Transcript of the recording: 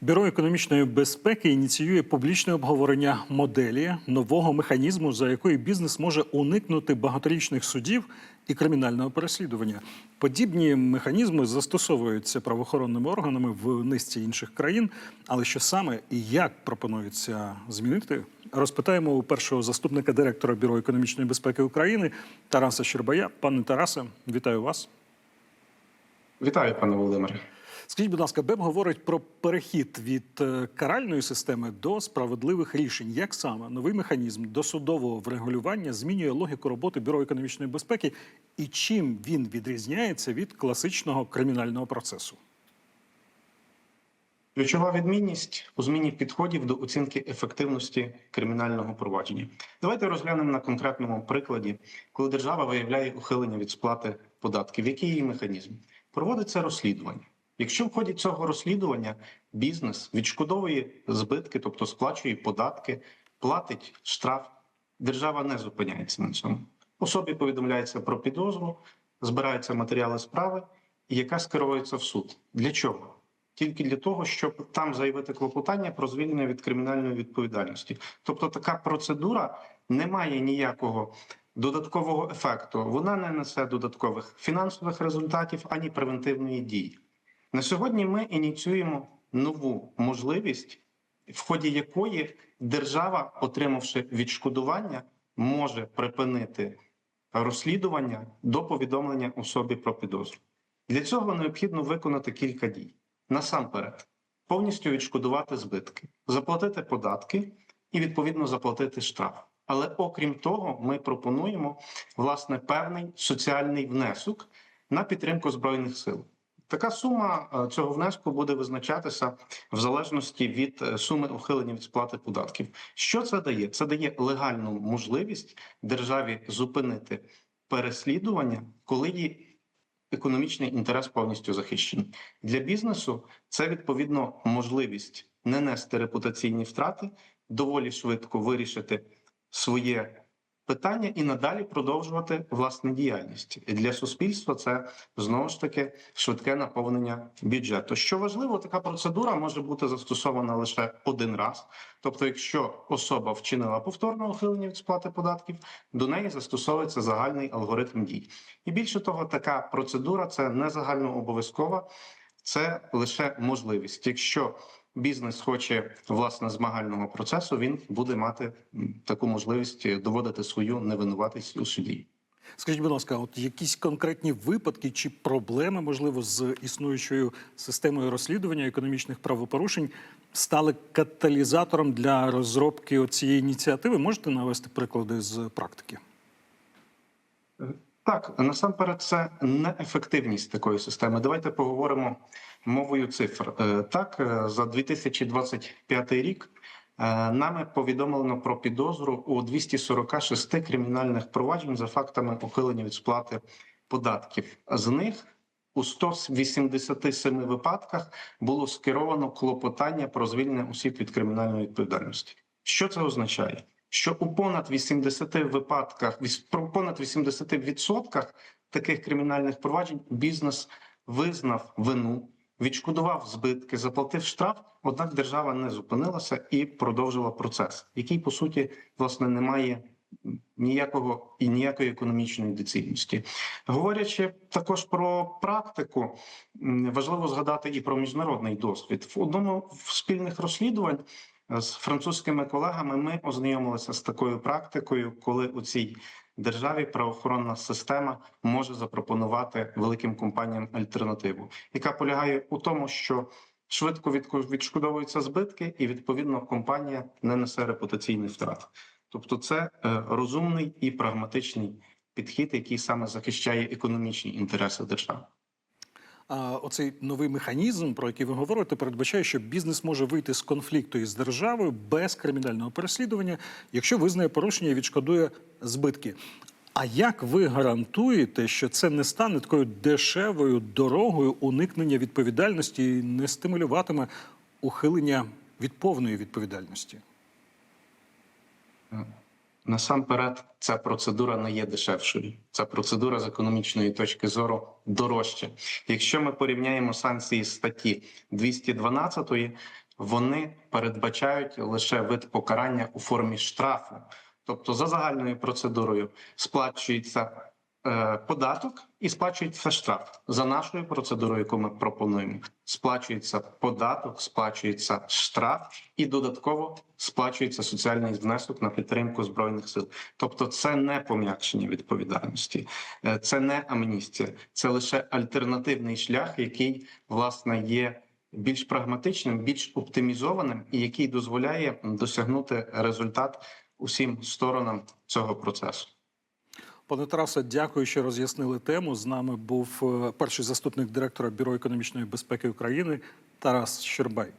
Бюро економічної безпеки ініціює публічне обговорення моделі нового механізму, за якою бізнес може уникнути багаторічних судів і кримінального переслідування. Подібні механізми застосовуються правоохоронними органами в низці інших країн. Але що саме і як пропонується змінити, розпитаємо у першого заступника директора Бюро економічної безпеки України Тараса Щербая. Пане Тарасе, вітаю вас. Вітаю, пане Володимире. Скажіть, будь ласка, БЕП говорить про перехід від е, каральної системи до справедливих рішень. Як саме новий механізм досудового врегулювання змінює логіку роботи Бюро економічної безпеки і чим він відрізняється від класичного кримінального процесу? Ключова відмінність у зміні підходів до оцінки ефективності кримінального провадження. Давайте розглянемо на конкретному прикладі, коли держава виявляє ухилення від сплати податків. Який її механізм? Проводиться розслідування. Якщо в ході цього розслідування бізнес відшкодовує збитки, тобто сплачує податки, платить штраф, держава не зупиняється на цьому. Особі повідомляється про підозру, збираються матеріали справи, яка скеровується в суд. Для чого? Тільки для того, щоб там заявити клопотання про звільнення від кримінальної відповідальності. Тобто така процедура не має ніякого додаткового ефекту. Вона не несе додаткових фінансових результатів ані превентивної дії. На сьогодні ми ініціюємо нову можливість, в ході якої держава, отримавши відшкодування, може припинити розслідування до повідомлення особі про підозру. Для цього необхідно виконати кілька дій. Насамперед, повністю відшкодувати збитки, заплатити податки і відповідно заплатити штраф. Але окрім того, ми пропонуємо власне певний соціальний внесок на підтримку збройних сил. Така сума е, цього внеску буде визначатися в залежності від е, суми ухилення від сплати податків. Що це дає? Це дає легальну можливість державі зупинити переслідування, коли її економічний інтерес повністю захищений. Для бізнесу це відповідно можливість не нести репутаційні втрати, доволі швидко вирішити своє питання і надалі продовжувати власне діяльність. І для суспільства це знову ж таки швидке наповнення бюджету. Що важливо, така процедура може бути застосована лише один раз. Тобто, якщо особа вчинила повторне ухилення від сплати податків, до неї застосовується загальний алгоритм дій. І більше того, така процедура це не загальнообов'язкова, це лише можливість. Якщо бізнес хоче власне змагального процесу, він буде мати таку можливість доводити свою невинуватість у суді. Скажіть, будь ласка, от якісь конкретні випадки чи проблеми, можливо, з існуючою системою розслідування економічних правопорушень стали каталізатором для розробки цієї ініціативи? Можете навести приклади з практики? Так, насамперед, це неефективність такої системи. Давайте поговоримо мовою цифр. Е, Так, е, за 2025 рік е, нами повідомлено про підозру у 246 кримінальних проваджень за фактами ухилення від сплати податків. З них у 187 випадках було скеровано клопотання про звільнення осіб від кримінальної відповідальності. Що це означає? Що у понад 80 випадках, понад 80% таких кримінальних проваджень бізнес визнав вину, відшкодував збитки, заплатив штраф. Однак держава не зупинилася і продовжила процес, який по суті власне не має ніякого і ніякої економічної доцільності. Говорячи також про практику, важливо згадати і про міжнародний досвід. В одному з спільних розслідувань з французькими колегами ми ознайомилися з такою практикою, коли у цій державі правоохоронна система може запропонувати великим компаніям альтернативу, яка полягає у тому, що швидко відшкодовуються збитки, і відповідно компанія не несе репутаційних втрат. Тобто, це е, розумний і прагматичний підхід, який саме захищає економічні інтереси держави. Оцей новий механізм, про який ви говорите, передбачає, що бізнес може вийти з конфлікту із державою без кримінального переслідування, якщо визнає порушення і відшкодує збитки. А як ви гарантуєте, що це не стане такою дешевою дорогою уникнення відповідальності і не стимулюватиме ухилення від повної відповідальності? Насамперед, ця процедура не є дешевшою. Ця процедура з економічної точки зору дорожча. Якщо ми порівняємо санкції статті 212, вони передбачають лише вид покарання у формі штрафу. Тобто, за загальною процедурою сплачується податок і сплачується штраф. За нашою процедурою, яку ми пропонуємо, сплачується податок, сплачується штраф і додатково сплачується соціальний внесок на підтримку збройних сил. Тобто, це не пом'якшення відповідальності, е, це не амністія, це лише альтернативний шлях, який власне є більш прагматичним, більш оптимізованим і який дозволяє досягнути результат усім сторонам цього процесу. Пане Тарасе, дякую, що роз'яснили тему. З нами був е, перший заступник директора Бюро економічної безпеки України Тарас Щербай.